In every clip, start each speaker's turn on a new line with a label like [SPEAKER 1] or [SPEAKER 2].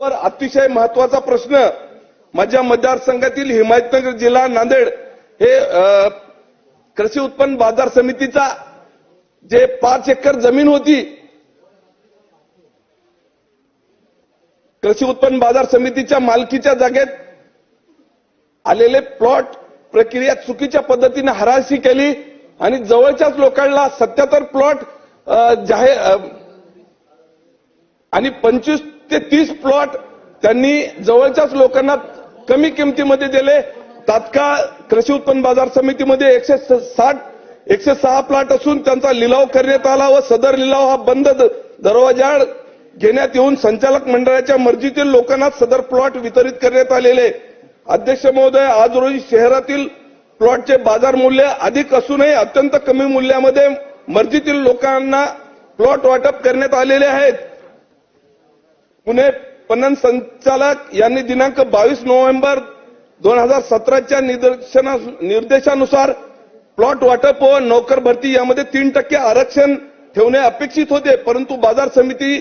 [SPEAKER 1] वर अतिशय महत्त्वाचा प्रश्न माझ्या मतदारसंघातील हिमायतनगर जिल्हा नांदेड हे कृषी उत्पन्न बाजार समितीचा जे पाच एकर जमीन होती कृषी उत्पन्न बाजार समितीच्या मालकीच्या जागेत आलेले प्लॉट प्रक्रिया चुकीच्या पद्धतीने हराशी केली आणि जवळच्याच लोकांना सत्याहत्तर प्लॉट जाहीर आणि पंचवीस ते तीस प्लॉट त्यांनी जवळच्याच लोकांना कमी किमतीमध्ये दिले. तात्काळ कृषी उत्पन्न बाजार समितीमध्ये एकशे स- साठ एकशे सहा प्लॉट असून त्यांचा लिलाव करण्यात आला व सदर लिलाव हा बंद दरवाजा घेण्यात येऊन संचालक मंडळाच्या मर्जीतील लोकांना सदर प्लॉट वितरित करण्यात आलेले. अध्यक्ष महोदय आज रोजी शहरातील प्लॉटचे बाजार मूल्य अधिक असूनही अत्यंत कमी मूल्यामध्ये मर्जीतील लोकांना प्लॉट वाटप करण्यात आलेले आहेत. पुणे पणन संचालक यांनी दिनांक बावीस नोव्हेंबर दोन हजार सतराच्या निदर्शना निर्देशानुसार प्लॉट वाटप व नोकर भरती यामध्ये तीन टक्के आरक्षण ठेवणे अपेक्षित होते परंतु बाजार समिती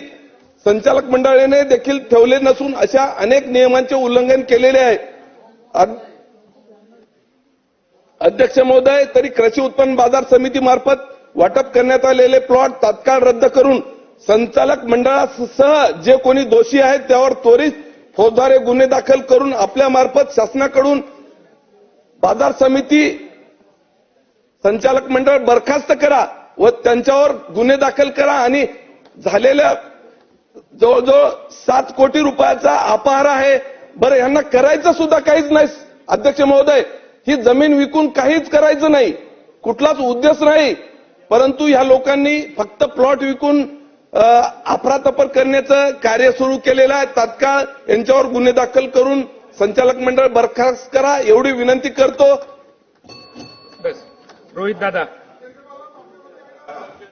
[SPEAKER 1] संचालक मंडळाने देखील ठेवले नसून अशा अनेक नियमांचे उल्लंघन केलेले आहे. अध्यक्ष महोदय तरी कृषी उत्पन्न बाजार समितीमार्फत वाटप करण्यात आलेले प्लॉट तात्काळ रद्द करून संचालक मंडळासह जे कोणी दोषी आहेत त्यावर त्वरित फौजदारी गुन्हे दाखल करून आपल्या मार्फत शासनाकडून बाजार समिती संचालक मंडळ बरखास्त करा व त्यांच्यावर गुन्हे दाखल करा आणि झालेल्या जवळजवळ सात कोटी रुपयाचा अपहार आहे. बरं यांना करायचं सुद्धा काहीच नाही अध्यक्ष महोदय. ही जमीन विकून काहीच करायचं नाही. कुठलाच उद्देश नाही. परंतु ह्या लोकांनी फक्त प्लॉट विकून अफरातफर करण्याचं कार्य सुरू केलेलं आहे. तात्काळ यांच्यावर गुन्हे दाखल करून संचालक मंडळ बरखास्त करा. एवढी विनंती करतो.
[SPEAKER 2] रोहित दादा